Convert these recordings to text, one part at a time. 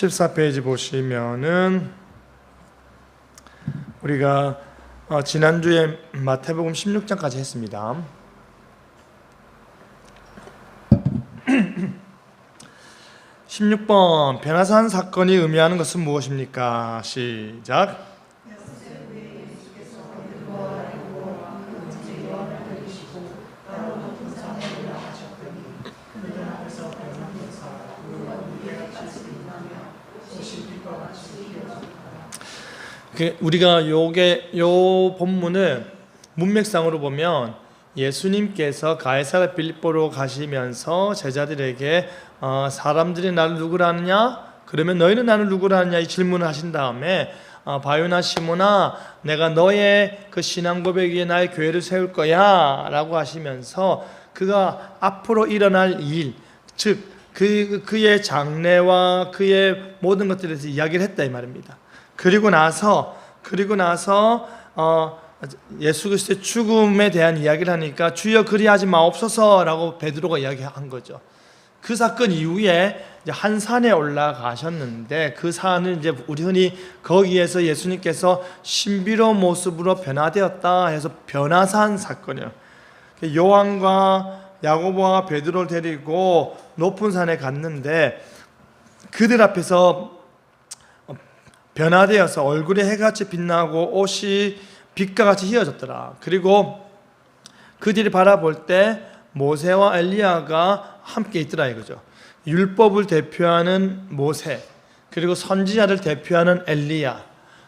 14페이지 보시면은 우리가 어, 지난주에 마태복음 16장까지 했습니다. (16번) 변화산 사건이 의미하는 것은 무엇입니까 시작 우리가 요게 요 본문을 문맥상으로 보면 예수님께서 가이사라 빌립보로 가시면서 제자들에게 어, 사람들이 나를 누구라느냐? 그러면 너희는 나를 누구라느냐? 이 질문을 하신 다음에 어, 바요나 시모나 내가 너의 그 신앙 고백 위에 나의 교회를 세울 거야라고 하시면서 그가 앞으로 일어날 일, 즉 그, 그의 장래와 그의 모든 것들에 대해서 이야기를 했다 이 말입니다. 그리고 나서 그리고 나서 어, 예수 그리스도의 죽음에 대한 이야기를 하니까 주여 그리하지 마옵소서라고 베드로가 이야기한 거죠. 그 사건 이후에 한 산에 올라가셨는데 그 산은 이제 우리 흔히 거기에서 예수님께서 신비로운 모습으로 변화되었다 해서 변화산 사건이에요. 요한과 야고보와 베드로를 데리고 높은 산에 갔는데 그들 앞에서 변화되어서 얼굴에 해같이 빛나고 옷이 빛과 같이 휘어졌더라. 그리고 그들이 바라볼 때 모세와 엘리야가 함께 있더라 이거죠. 율법을 대표하는 모세 그리고 선지자를 대표하는 엘리야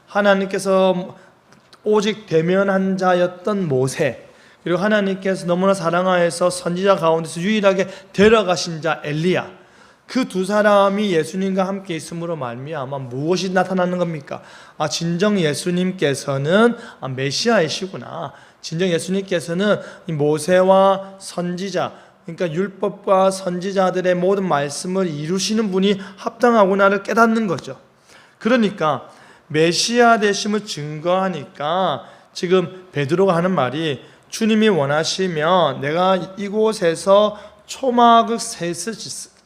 하나님께서 오직 대면한 자였던 모세 그리고 하나님께서 너무나 사랑하여서 선지자 가운데서 유일하게 데려가신 자 엘리야 그 두 사람이 예수님과 함께 있음으로 말미암아 무엇이 나타나는 겁니까? 아 진정 예수님께서는 아, 메시아이시구나. 진정 예수님께서는 이 모세와 선지자 그러니까 율법과 선지자들의 모든 말씀을 이루시는 분이 합당하구나를 깨닫는 거죠. 그러니까 메시아 되심을 증거하니까 지금 베드로가 하는 말이 주님이 원하시면 내가 이곳에서 초막을 셋을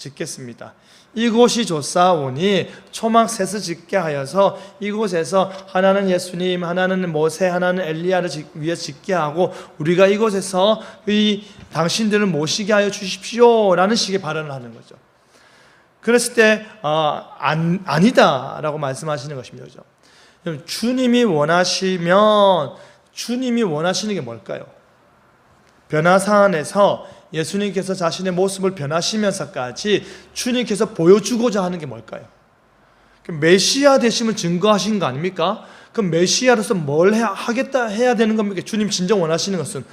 짓겠습니다. 이곳이 좋사오니 초막 셋을 짓게 하여서 이곳에서 하나는 예수님, 하나는 모세, 하나는 엘리야를 위해 짓게 하고 우리가 이곳에서 이 당신들을 모시게 하여 주십시오라는 식의 발언을 하는 거죠. 그랬을 때 어, 안, 아니다라고 말씀하시는 것입니다. 그죠? 주님이 원하시면 주님이 원하시는 게 뭘까요? 변화사안에서 예수님께서 자신의 모습을 변하시면서까지 주님께서 보여주고자 하는 게 뭘까요? 메시아 되심을 증거하신 거 아닙니까? 그럼 메시아로서 뭘 해야, 하겠다 해야 되는 겁니까? 주님 진정 원하시는 것은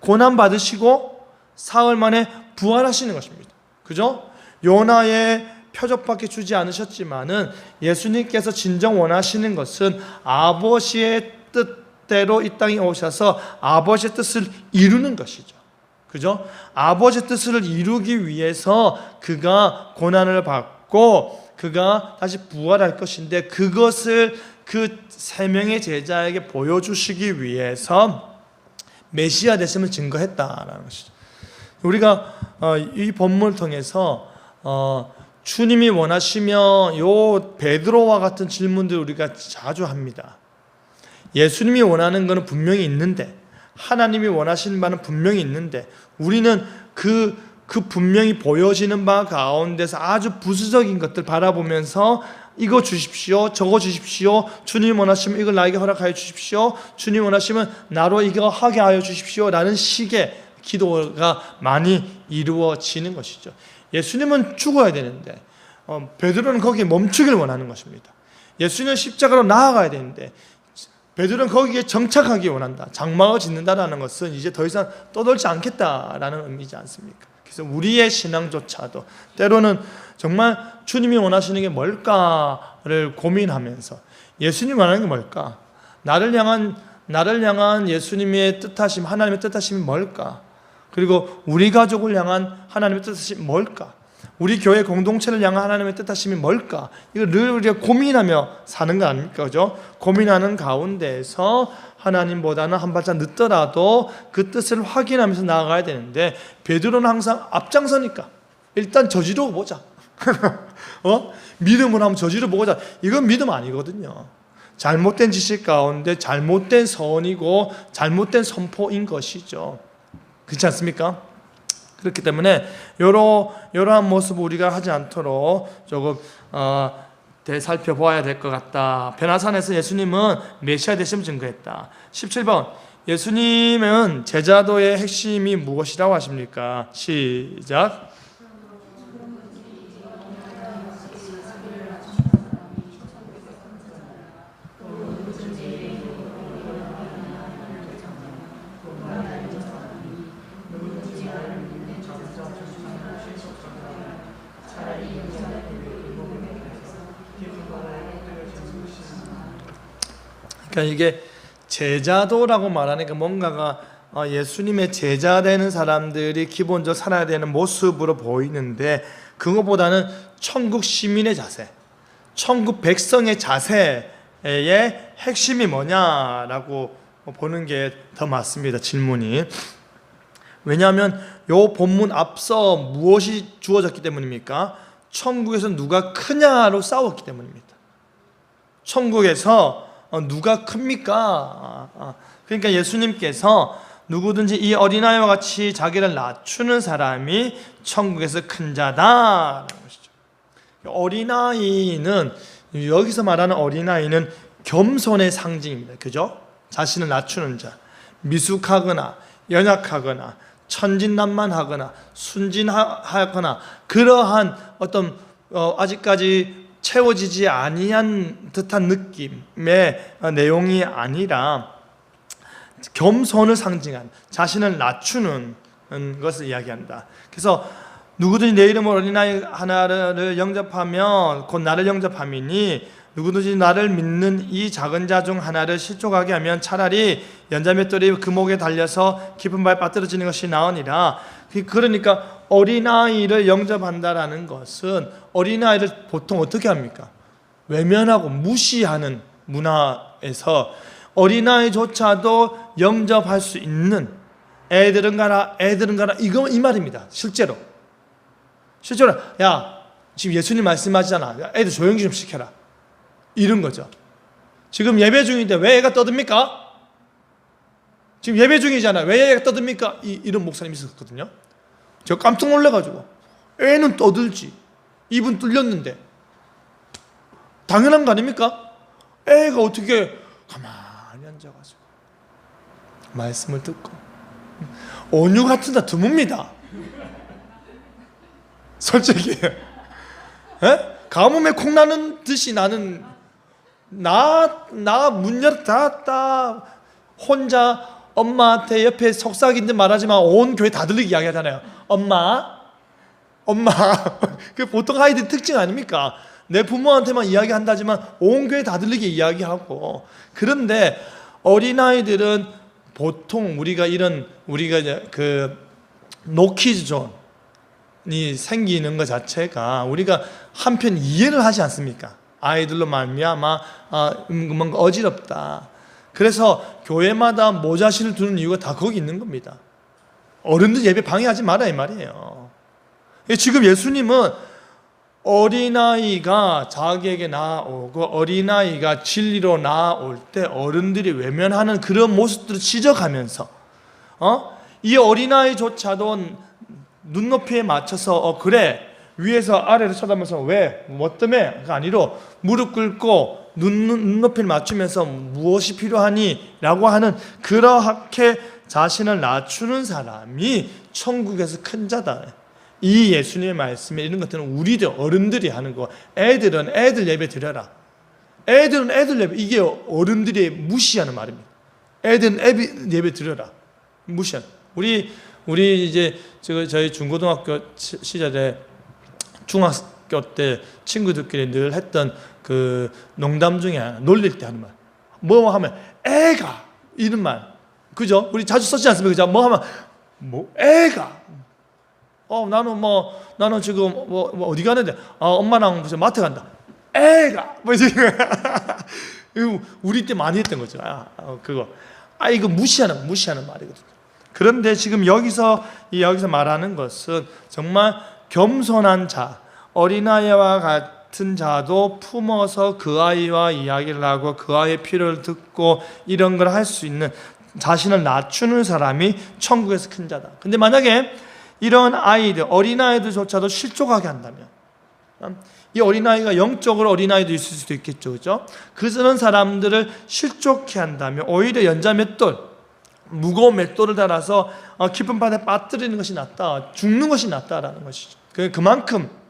고난 받으시고 사흘 만에 부활하시는 것입니다. 그죠? 요나의 표적밖에 주지 않으셨지만은 예수님께서 진정 원하시는 것은 아버지의 뜻대로 이 땅에 오셔서 아버지의 뜻을 이루는 것이죠. 그죠? 아버지 뜻을 이루기 위해서 그가 고난을 받고 그가 다시 부활할 것인데 그것을 그 세 명의 제자에게 보여주시기 위해서 메시아 되심을 증거했다라는 것이죠. 우리가 어, 이 본문을 통해서 어, 주님이 원하시면 요 베드로와 같은 질문들 우리가 자주 합니다. 예수님이 원하는 것은 분명히 있는데 하나님이 원하시는 바는 분명히 있는데 우리는 그, 그 분명히 보여지는 바 가운데서 아주 부수적인 것들 바라보면서 이거 주십시오. 저거 주십시오. 주님 원하시면 이걸 나에게 허락하여 주십시오. 주님 원하시면 나로 이거 하게 하여 주십시오. 라는 식의 기도가 많이 이루어지는 것이죠. 예수님은 죽어야 되는데 어, 베드로는 거기에 멈추기를 원하는 것입니다. 예수님은 십자가로 나아가야 되는데 베드로는 거기에 정착하기 원한다. 장막을 짓는다라는 것은 이제 더 이상 떠돌지 않겠다라는 의미지 않습니까? 그래서 우리의 신앙조차도 때로는 정말 주님이 원하시는 게 뭘까를 고민하면서 예수님 원하는 게 뭘까? 나를 향한 나를 향한 예수님의 뜻하심, 하나님의 뜻하심이 뭘까? 그리고 우리 가족을 향한 하나님의 뜻하심이 뭘까? 우리 교회 공동체를 향한 하나님의 뜻하심이 뭘까? 이걸 늘 우리가 고민하며 사는 거 아닙니까? 그죠? 고민하는 가운데에서 하나님보다는 한 발짝 늦더라도 그 뜻을 확인하면서 나아가야 되는데 베드로는 항상 앞장서니까 일단 저지르고 보자. 어? 믿음을 한번 저지러 보고자. 이건 믿음 아니거든요. 잘못된 지식 가운데 잘못된 선이고 잘못된 선포인 것이죠. 그렇지 않습니까? 그렇기 때문에 여러 이러한 모습 우리가 하지 않도록 조금 어, 되살펴보아야 될 것 같다. 변화산에서 예수님은 메시아 되심을 증거했다. 17번 예수님은 제자도의 핵심이 무엇이라고 하십니까? 시작. 그러니까 이게 제자도라고 말하니까 뭔가가 어, 예수님의 제자 되는 사람들이 기본적으로 살아야 되는 모습으로 보이는데 그것보다는 천국 시민의 자세, 천국 백성의 자세의 핵심이 뭐냐라고 보는 게 더 맞습니다. 질문이. 왜냐하면 요 본문 앞서 무엇이 주어졌기 때문입니까? 천국에서 누가 크냐로 싸웠기 때문입니다. 천국에서 어, 누가 큽니까? 아, 아. 그러니까 예수님께서 누구든지 이 어린아이와 같이 자기를 낮추는 사람이 천국에서 큰 것이죠. 어린아이는 여기서 말하는 어린아이는 겸손의 상징입니다. 그죠? 자신을 낮추는 자, 미숙하거나 연약하거나 천진난만하거나 순진하거나 그러한 어떤 어, 아직까지 채워지지 아니한 듯한 느낌의 어, 내용이 아니라 겸손을 상징한 자신을 낮추는 것을 이야기한다. 그래서 누구든지 내 이름으로 어린아이 하나를 영접하면 곧 나를 영접함이니 누구든지 나를 믿는 이 작은 자 중 하나를 실족하게 하면 차라리 연자맷돌이 그 목에 달려서 깊은 바에 빠뜨려지는 것이 나으니라. 그러니까 어린아이를 영접한다라는 것은 어린아이를 보통 어떻게 합니까? 외면하고 무시하는 문화에서 어린아이조차도 영접할 수 있는 애들은 가라, 애들은 가라, 이거 이 말입니다. 실제로. 실제로, 야, 지금 예수님 말씀하시잖아. 야, 애들 조용히 좀 시켜라. 이런 거죠. 지금 예배 중인데 왜 애가 떠듭니까? 지금 예배 중이잖아. 왜 애가 떠듭니까? 이, 이런 목사님이 있었거든요. 저 깜짝 놀래가지고. 애는 떠들지. 입은 뚫렸는데. 당연한 거 아닙니까? 애가 어떻게 가만히 앉아가지고. 말씀을 듣고. 온유 같은 다 드뭅니다. 솔직히. 에? 가뭄에 콩 나는 듯이 나는 나 나문 닫았다 혼자 엄마한테 옆에 속삭이는 말하지만 온 교회 다 들리게 이야기하잖아요. 엄마, 엄마. 그 보통 아이들 특징 아닙니까? 내 부모한테만 이야기한다지만 온 교회 다 들리게 이야기하고 그런데 어린 아이들은 보통 우리가 이런 우리가 그 노키즈 존이 생기는 것 자체가 우리가 한편 이해를 하지 않습니까? 아이들로 말미암아 아, 음, 뭔가 어지럽다. 그래서 교회마다 모자실을 두는 이유가 다 거기 있는 겁니다. 어른들 예배 방해하지 마라 이 말이에요. 지금 예수님은 어린아이가 자기에게 나오고 어린아이가 진리로 나올 때 어른들이 외면하는 그런 모습들을 지적하면서 어? 이 어린아이조차도 눈높이에 맞춰서 어 그래 위에서 아래로 쳐다보면서 왜? 뭐 때문에? 아니로 무릎 꿇고 눈, 눈높이를 맞추면서 무엇이 필요하니? 라고 하는 그렇게 자신을 낮추는 사람이 천국에서 큰 자다. 이 예수님의 말씀에 이런 것들은 우리들 어른들이 하는 거. 애들은 애들 예배 드려라. 애들은 애들 예배 이게 어른들이 무시하는 말입니다. 애들은 애비 예배 드려라. 무시한. 우리 우리 이제 저희 중고등학교 시절에 중학교 때 친구들끼리 늘 했던 그 농담 중에 하나, 놀릴 때 하는 말. 뭐 하면 애가 이런 말. 그죠? 우리 자주 썼지 않습니까? 그죠? 뭐 하면 뭐 애가 어 나는 뭐 나는 지금 뭐, 뭐 어디 가는데 아 엄마랑 무슨 마트 간다. 애가 뭐 이제 우리 때 많이 했던 거죠. 아, 어, 그거 아 이거 무시하는 무시하는 말이거든요. 그런데 지금 여기서 이 여기서 말하는 것은 정말 겸손한 자, 어린아이와 같은 자도 품어서 그 아이와 이야기를 하고 그 아이의 필요를 듣고 이런 걸 할 수 있는 자신을 낮추는 사람이 천국에서 큰 자다. 근데 만약에 이런 아이들, 어린아이들조차도 실족하게 한다면 음, 이 어린아이가 영적으로 어린아이도 있을 수도 있겠죠. 그죠? 그런 사람들을 실족해 한다면 오히려 연자 맷돌, 무거운 맷돌을 달아서 어, 깊은 바다에 빠뜨리는 것이 낫다. 죽는 것이 낫다라는 것이죠. 그- 그만큼 어,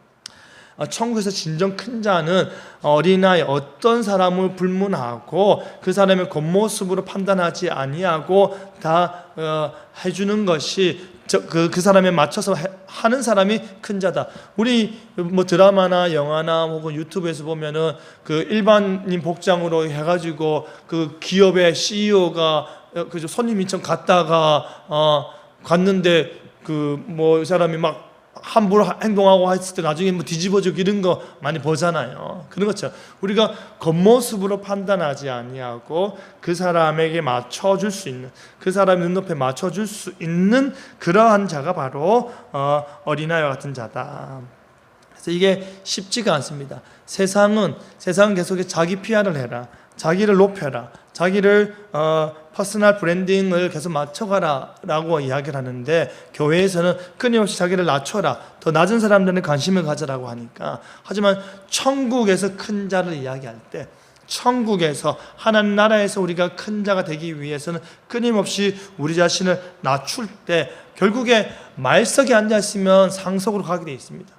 천국에서 진정 큰 자는 어린아이 어떤 사람을 불문하고 그 사람의 겉모습으로 판단하지 아니하고 다 어, 해주는 것이 그, 그 사람에 맞춰서 해- 하는 사람이 큰 자다. 우리 뭐 드라마나 영화나 혹은 유튜브에서 보면은 그 일반인 복장으로 해가지고 그 기업의 CEO가 그저 손님 인천 갔다가 어 갔는데 그 뭐 사람이 막 함부로 행동하고 했을 때 나중에 뭐 뒤집어지고 이런 거 많이 보잖아요. 그런 것처럼 우리가 겉모습으로 판단하지 아니하고 그 사람에게 맞춰줄 수 있는 그 사람의 눈높이에 맞춰줄 수 있는 그러한 자가 바로 어, 어린아이와 같은 자다. 그래서 이게 쉽지가 않습니다. 세상은 세상은 계속해서 자기 PR을 해라, 자기를 높여라, 자기를 어, 퍼스널 브랜딩을 계속 맞춰가라라고 이야기를 하는데 교회에서는 끊임없이 자기를 낮춰라, 더 낮은 사람들은 관심을 가져라고 하니까 하지만 천국에서 큰 자를 이야기할 때. 천국에서 하나님 나라에서 우리가 큰 자가 되기 위해서는 끊임없이 우리 자신을 낮출 때 결국에 말석에 앉아 있으면 상석으로 가게 되어 있습니다.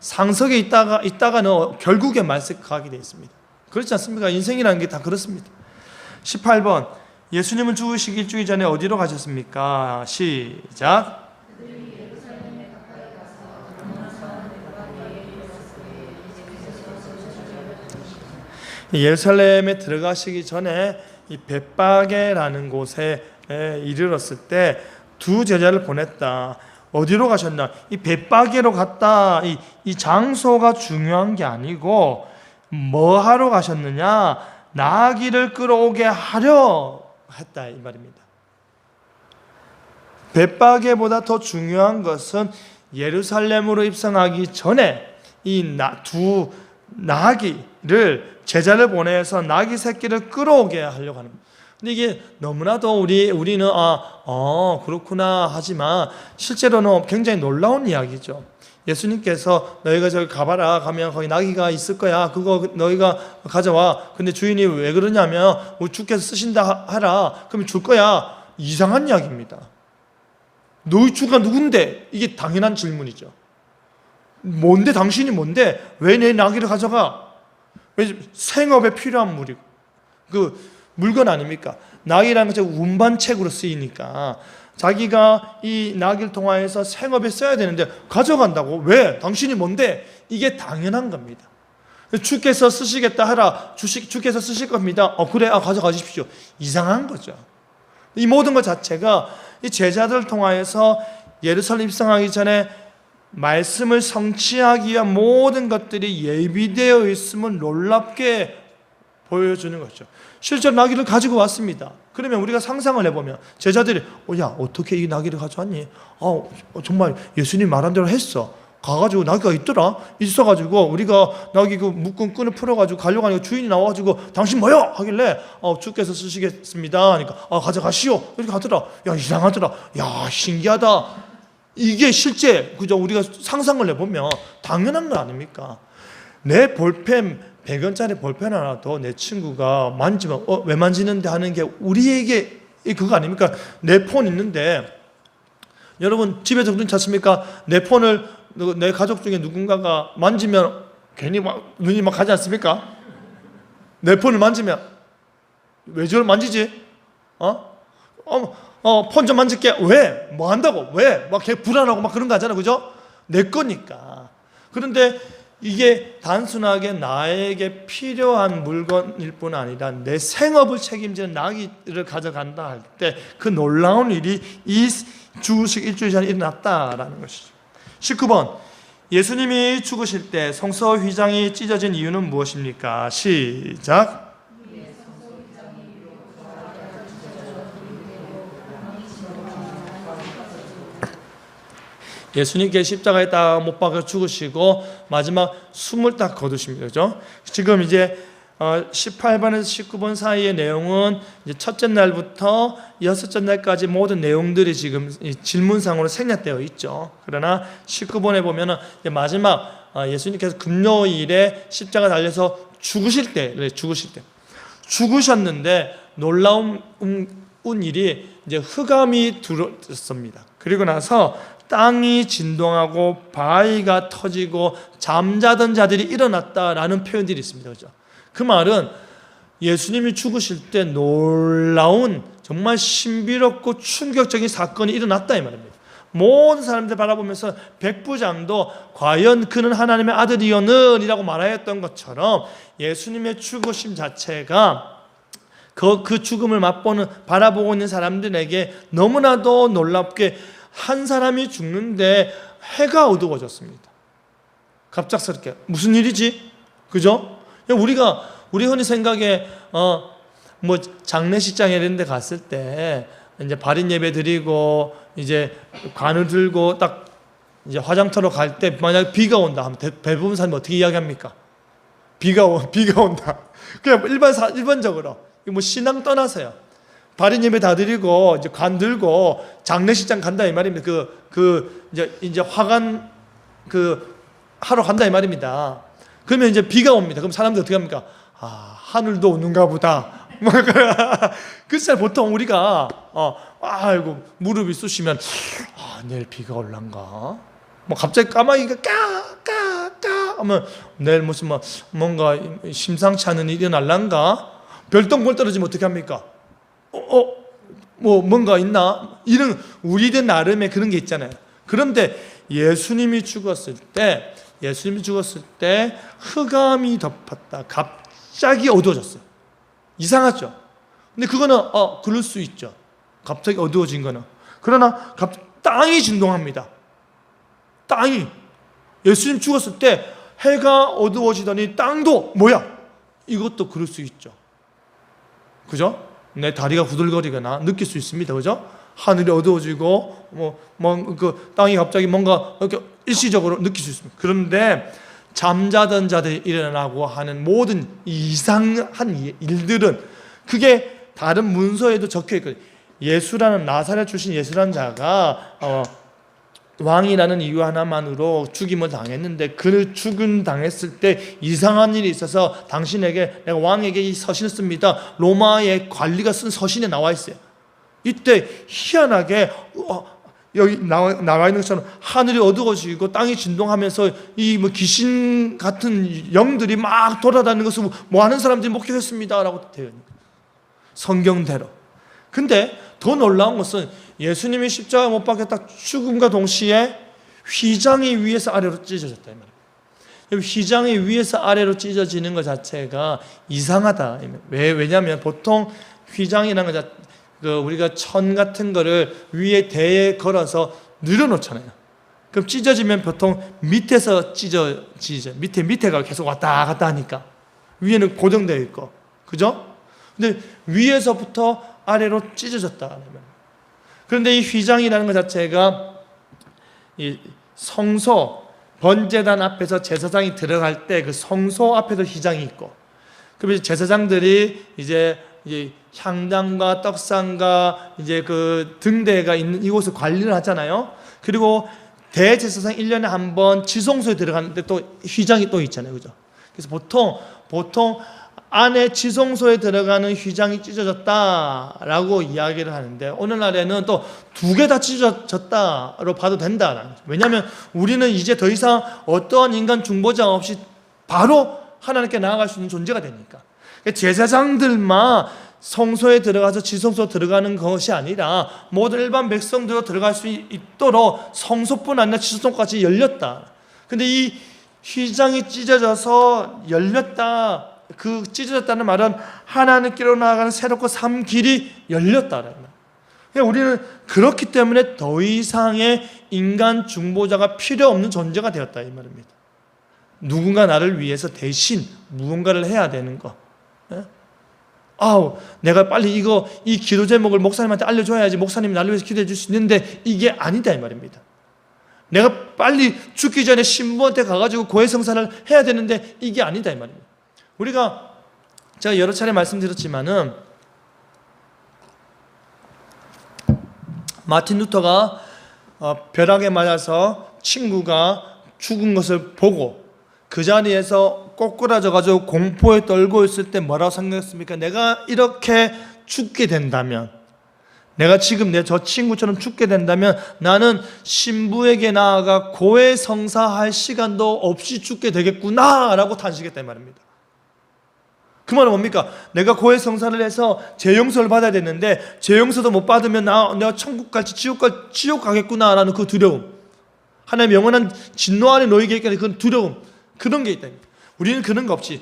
상석에 있다가 있다가는 결국에 말색 가게 되어 있습니다. 그렇지 않습니까? 인생이라는 게 다 그렇습니다. 18번 예수님은 죽으시기 일주일 전에 어디로 가셨습니까? 시작. 예루살렘에 들어가시기 전에 이 벳바게라는 곳에 에, 이르렀을 때 두 제자를 보냈다. 어디로 가셨나? 이 벳바게로 갔다. 이, 이 장소가 중요한 게 아니고 뭐 하러 가셨느냐? 나귀를 끌어오게 하려 했다 이 말입니다. 벳바게보다 더 중요한 것은 예루살렘으로 입성하기 전에 이두 나귀를 제자를 보내서 나귀 새끼를 끌어오게 하려고 하는. 근데 이게 너무나도 우리 우리는 아, 어, 그렇구나 하지만 실제로는 굉장히 놀라운 이야기죠. 예수님께서 너희가 저기 가봐라 가면 거기 나귀가 있을 거야. 그거 너희가 가져와. 근데 주인이 왜 그러냐면 우리 주께서 쓰신다 하라. 그러면 줄 거야. 이상한 이야기입니다. 너희 주가 누군데? 이게 당연한 질문이죠. 뭔데 당신이 뭔데? 왜 내 나귀를 가져가? 왜 생업에 필요한 물이고 그 물건 아닙니까? 나귀라는 것은 운반책으로 쓰이니까 자기가 이 나귀를 통하여서 생업에 써야 되는데 가져간다고 왜? 당신이 뭔데? 이게 당연한 겁니다. 주께서 쓰시겠다 하라. 주시, 주께서 쓰실 겁니다. 어 그래, 아 가져가십시오. 이상한 거죠. 이 모든 것 자체가 이 제자들 통하여서 예루살렘 입성하기 전에 말씀을 성취하기 위한 모든 것들이 예비되어 있음을 놀랍게 보여주는 거죠. 실제로 나귀를 가지고 왔습니다. 그러면 우리가 상상을 해보면 제자들이 어, 야 어떻게 이 나귀를 가져왔니? 어, 정말 예수님 말한 대로 했어. 가가지고 나귀가 있더라. 있어가지고 우리가 나귀 그 묶은 끈을 풀어가지고 가려고 하니까 주인이 나와가지고 당신 뭐요? 하길래 어, 주께서 쓰시겠습니다. 하니까 아 가져가시오. 이렇게 하더라. 야 이상하더라. 야 신기하다. 이게 실제 그죠 우리가 상상을 해보면 당연한 거 아닙니까? 내 볼펜 100원짜리 볼펜 하나 더내 친구가 만지면 어, 왜 만지는데 하는 게 우리에게 그거 아닙니까? 내 폰 있는데 여러분 집에서 그런 찼습니까? 내 폰을 내 가족 중에 누군가가 만지면 괜히 막 눈이 막 가지 않습니까? 내 폰을 만지면 왜 저를 만지지? 어? 어, 어, 폰 좀 만질게. 왜? 뭐 한다고? 왜? 막 걔 불안하고 막 그런 거 하잖아. 그죠? 내 거니까. 그런데 이게 단순하게 나에게 필요한 물건일 뿐 아니라 내 생업을 책임지는 나귀를 가져간다 할 때 그 놀라운 일이 이 주식 일주일 전에 일어났다라는 것이죠. 19번 예수님이 죽으실 때 성서 휘장이 찢어진 이유는 무엇입니까? 시작. 예수님께 십자가에 딱 못 박아 죽으시고 마지막 숨을 딱 거두십니다. 그죠? 지금 이제 어, 18번에서 19번 사이의 내용은 첫째 날부터 여섯째 날까지 모든 내용들이 지금 이 질문상으로 생략되어 있죠. 그러나 19번에 보면은 마지막 어, 예수님께서 금요일에 십자가 달려서 죽으실 때, 네, 죽으실 때 죽으셨는데 놀라운 음, 일이 이제 흑암이 들었습니다. 그리고 나서 땅이 진동하고 바위가 터지고 잠자던 자들이 일어났다라는 표현들이 있습니다. 그죠? 그 말은 예수님이 죽으실 때 놀라운 정말 신비롭고 충격적인 사건이 일어났다 이 말입니다. 모든 사람들 바라보면서 백부장도 과연 그는 하나님의 아들이었느니라고 말하였던 것처럼 예수님의 죽으심 자체가 그, 그 죽음을 맛보는 바라보고 있는 사람들에게 너무나도 놀랍게 한 사람이 죽는데 해가 어두워졌습니다. 갑작스럽게 무슨 일이지? 그죠? 우리가 우리 흔히 생각에 어 뭐 장례식장 이런 데 갔을 때 이제 발인 예배 드리고 이제 관을 들고 딱 이제 화장터로 갈 때 만약 비가 온다 하면 대, 대부분 사람이 어떻게 이야기합니까? 비가 오, 비가 온다. 그냥 일반 사, 일반적으로 뭐 신앙 떠나서요. 발인 예배 다 드리고 이제 관 들고 장례식장 간다 이 말입니다. 그 그 이제 이제 화관 그 하러 간다 이 말입니다. 그러면 이제 비가 옵니다. 그럼 사람들 어떻게 합니까? 아 하늘도 오는가 보다. 그래서 보통 우리가 어 아이고 무릎이 쑤시면 아 내일 비가 올란가? 뭐 갑자기 까마귀가 까까까 하면 내일 무슨 뭐 뭔가 심상치 않은 일이 날란가? 별똥별 떨어지면 어떻게 합니까? 어, 어, 뭐 뭔가 있나? 이런 우리들 나름의 그런 게 있잖아요. 그런데 예수님이 죽었을 때, 예수님이 죽었을 때 흑암이 덮었다. 갑자기 어두워졌어요. 이상하죠? 근데 그거는 어, 그럴 수 있죠. 갑자기 어두워진 거는. 그러나 갑, 땅이 진동합니다. 땅이 예수님 죽었을 때 해가 어두워지더니 땅도 뭐야? 이것도 그럴 수 있죠. 그죠? 내 다리가 후들거리거나 느낄 수 있습니다. 그죠? 하늘이 어두워지고 뭐뭐그 땅이 갑자기 뭔가 이렇게 일시적으로 느낄 수 있습니다. 그런데 잠자던 자들이 일어나고 하는 모든 이상한 일들은 그게 다른 문서에도 적혀 있거든요. 예수라는 나사렛 출신 예수라는 자가 어, 왕이라는 이유 하나만으로 죽임을 당했는데 그 죽음 당했을 때 이상한 일이 있어서 당신에게 내가 왕에게 이 서신을 씁니다. 로마의 관리가 쓴 서신에 나와 있어요. 이때 희한하게 어, 여기 나와, 나와 있는 것처럼 하늘이 어두워지고 땅이 진동하면서 이 뭐 귀신 같은 영들이 막 돌아다니는 것을 뭐 하는 사람들이 목격했습니다라고 되어 있는. 성경대로. 근데 더 놀라운 것은 예수님이 십자가 못 박혔다 죽음과 동시에 휘장이 위에서 아래로 찢어졌다 이 말이에요. 휘장이 위에서 아래로 찢어지는 것 자체가 이상하다. 왜 왜냐하면 보통 휘장이라는 것그 우리가 천 같은 거를 위에 대에 걸어서 늘어놓잖아요. 그럼 찢어지면 보통 밑에서 찢어지죠. 밑에 밑에가 계속 왔다 갔다 하니까 위에는 고정되어 있고, 그죠? 근데 위에서부터 아래로 찢어졌다. 그런데 이 휘장이라는 것 자체가 이 성소 번제단 앞에서 제사장이 들어갈 때 그 성소 앞에도 휘장이 있고, 그러면 제사장들이 이제 이제 향단과 떡상과 이제 그 등대가 있는 이곳을 관리를 하잖아요. 그리고 대제사장 1년에 한 번 지성소에 들어가는데 또 휘장이 또 있잖아요. 그죠? 그래서 보통 보통 안에 지성소에 들어가는 휘장이 찢어졌다라고 이야기를 하는데 오늘날에는 또 두 개 다 찢어졌다로 봐도 된다. 왜냐하면 우리는 이제 더 이상 어떠한 인간 중보자 없이 바로 하나님께 나아갈 수 있는 존재가 되니까 제사장들만 성소에 들어가서 지성소 들어가는 것이 아니라 모든 일반 백성들도 들어갈 수 있도록 성소뿐 아니라 지성소까지 열렸다. 근데 이 휘장이 찢어져서 열렸다. 그 찢어졌다는 말은 하나님께로 나아가는 새롭고 삶 길이 열렸다는 말. 그러니까 우리는 그렇기 때문에 더 이상의 인간 중보자가 필요 없는 존재가 되었다 이 말입니다. 누군가 나를 위해서 대신 무언가를 해야 되는 거. 예? 아우, 내가 빨리 이거 이 기도 제목을 목사님한테 알려줘야지 목사님이 나를 위해서 기도해 줄 수 있는데 이게 아니다 이 말입니다. 내가 빨리 죽기 전에 신부한테 가가지고 고해성사를 해야 되는데 이게 아니다 이 말입니다. 우리가 제가 여러 차례 말씀드렸지만은 마틴 루터가 어, 벼락에 맞아서 친구가 죽은 것을 보고 그 자리에서 꼬꾸라져 가지고 공포에 떨고 있을 때 뭐라고 생각했습니까? 내가 이렇게 죽게 된다면 내가 지금 내 저 친구처럼 죽게 된다면 나는 신부에게 나아가 고해 성사할 시간도 없이 죽게 되겠구나라고 탄식했단 말입니다. 그 말은 뭡니까? 내가 고해 성사를 해서 재용서를 받아야 되는데 재용서도 못 받으면 나 내가 천국 갈지 지옥 갈 지옥 가겠구나라는 그 두려움. 하나님 영원한 진노 안에 놓이게 는 그런 두려움. 그런 게 있다. 우리는 그런 거 없이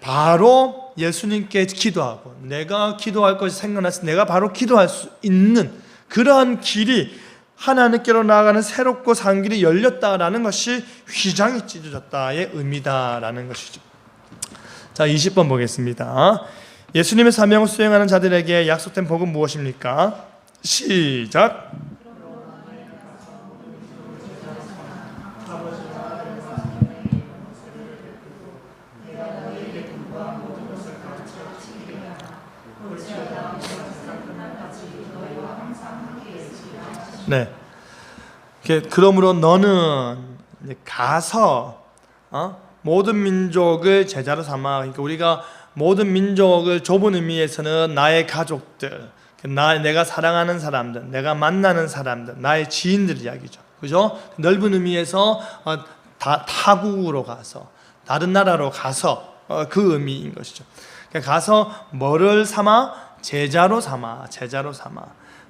바로 예수님께 기도하고 내가 기도할 것이 생각나서 내가 바로 기도할 수 있는 그러한 길이 하나님께로 나아가는 새롭고 산 길이 열렸다라는 것이 휘장이 찢어졌다의 의미다라는 것이죠. 자, 20번 보겠습니다. 예수님의 사명을 수행하는 자들에게 약속된 복은 무엇입니까? 시작. 네. 그러므로 너는 가서 어? 모든 민족을 제자로 삼아. 그러니까 우리가 모든 민족을 좁은 의미에서는 나의 가족들, 나 내가 사랑하는 사람들, 내가 만나는 사람들, 나의 지인들 이야기죠. 그죠? 넓은 의미에서 어, 다 타국으로 가서 다른 나라로 가서 어, 그 의미인 것이죠. 그러니까 가서 뭐를 삼아 제자로 삼아 제자로 삼아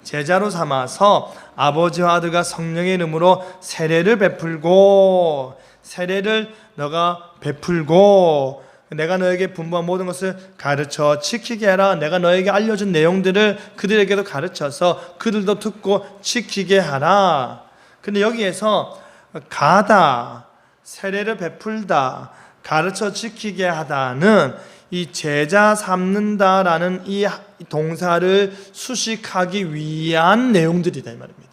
제자로 삼아서 아버지와 아들과 성령의 이름으로 세례를 베풀고 세례를 너가 베풀고 내가 너에게 분부한 모든 것을 가르쳐 지키게 하라. 내가 너에게 알려준 내용들을 그들에게도 가르쳐서 그들도 듣고 지키게 하라. 근데 여기에서 가다, 세례를 베풀다, 가르쳐 지키게 하다는 이 제자 삼는다라는 이 동사를 수식하기 위한 내용들이다 이 말입니다.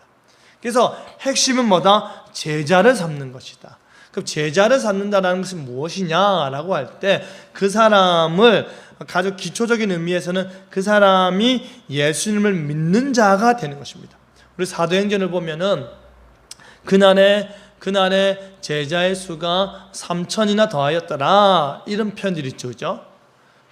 그래서 핵심은 뭐다? 제자를 삼는 것이다. 그럼 제자를 삼는다라는 것은 무엇이냐라고 할 때 그 사람을 가장 기초적인 의미에서는 그 사람이 예수님을 믿는 자가 되는 것입니다. 우리 사도행전을 보면은 그날에 그날에 제자의 수가 3천이나 더하였더라 이런 편들이 있죠, 그죠?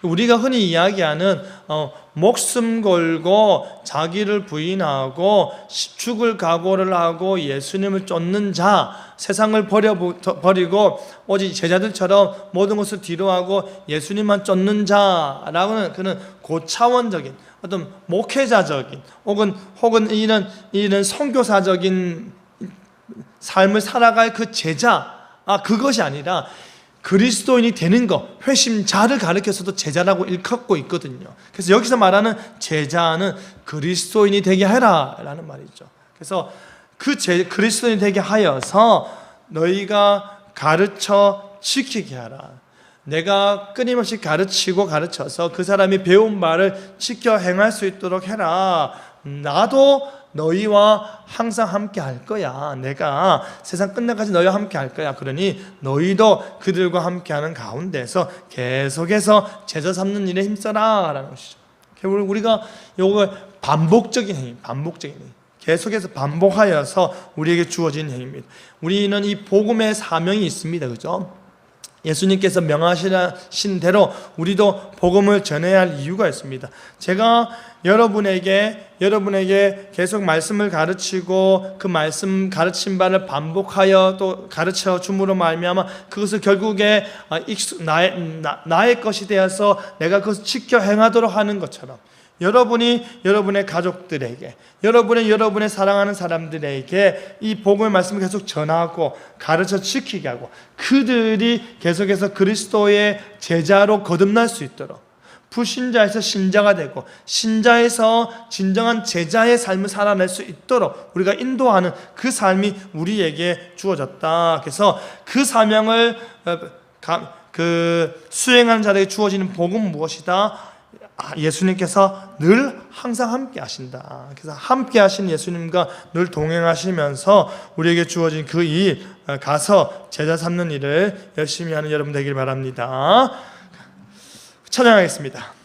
우리가 흔히 이야기하는 어, 목숨 걸고 자기를 부인하고 죽을 각오를 하고 예수님을 쫓는 자, 세상을 버려 버리고 오직 제자들처럼 모든 것을 뒤로하고 예수님만 쫓는 자라고는 그는 고차원적인 어떤 목회자적인 혹은 혹은 이런 이런 선교사적인 삶을 살아갈 그 제자. 아 그것이 아니라 그리스도인이 되는 것, 회심자를 가르쳐서도 제자라고 일컫고 있거든요. 그래서 여기서 말하는 제자는 그리스도인이 되게 하라라는 말이죠. 그래서 그 제, 그리스도인이 되게 하여서 너희가 가르쳐 지키게 하라. 내가 끊임없이 가르치고 가르쳐서 그 사람이 배운 말을 지켜 행할 수 있도록 해라. 나도 너희와 항상 함께 할 거야. 내가 세상 끝날까지 너희와 함께 할 거야. 그러니 너희도 그들과 함께 하는 가운데서 계속해서 제자 삼는 일에 힘써라. 라는 것이죠. 우리가 요거 반복적인 행위, 반복적인 행위. 계속해서 반복하여서 우리에게 주어진 행위입니다. 우리는 이 복음의 사명이 있습니다. 그죠? 예수님께서 명하신 대로 우리도 복음을 전해야 할 이유가 있습니다. 제가 여러분에게 여러분에게 계속 말씀을 가르치고 그 말씀 가르친 바를 반복하여 또 가르쳐 줌으로 말미암아 그것을 결국에 아, 나의 나의 것이 되어서 내가 그것을 지켜 행하도록 하는 것처럼 여러분이 여러분의 가족들에게, 여러분의 여러분의 사랑하는 사람들에게 이 복음의 말씀을 계속 전하고 가르쳐 지키게 하고 그들이 계속해서 그리스도의 제자로 거듭날 수 있도록 불신자에서 신자가 되고 신자에서 진정한 제자의 삶을 살아낼 수 있도록 우리가 인도하는 그 삶이 우리에게 주어졌다. 그래서 그 사명을 어, 그 수행하는 자에게 주어지는 복음 무엇이다? 아, 예수님께서 늘 항상 함께 하신다. 그래서 함께 하신 예수님과 늘 동행하시면서 우리에게 주어진 그 일 가서 제자 삼는 일을 열심히 하는 여러분 되길 바랍니다. 찬양하겠습니다.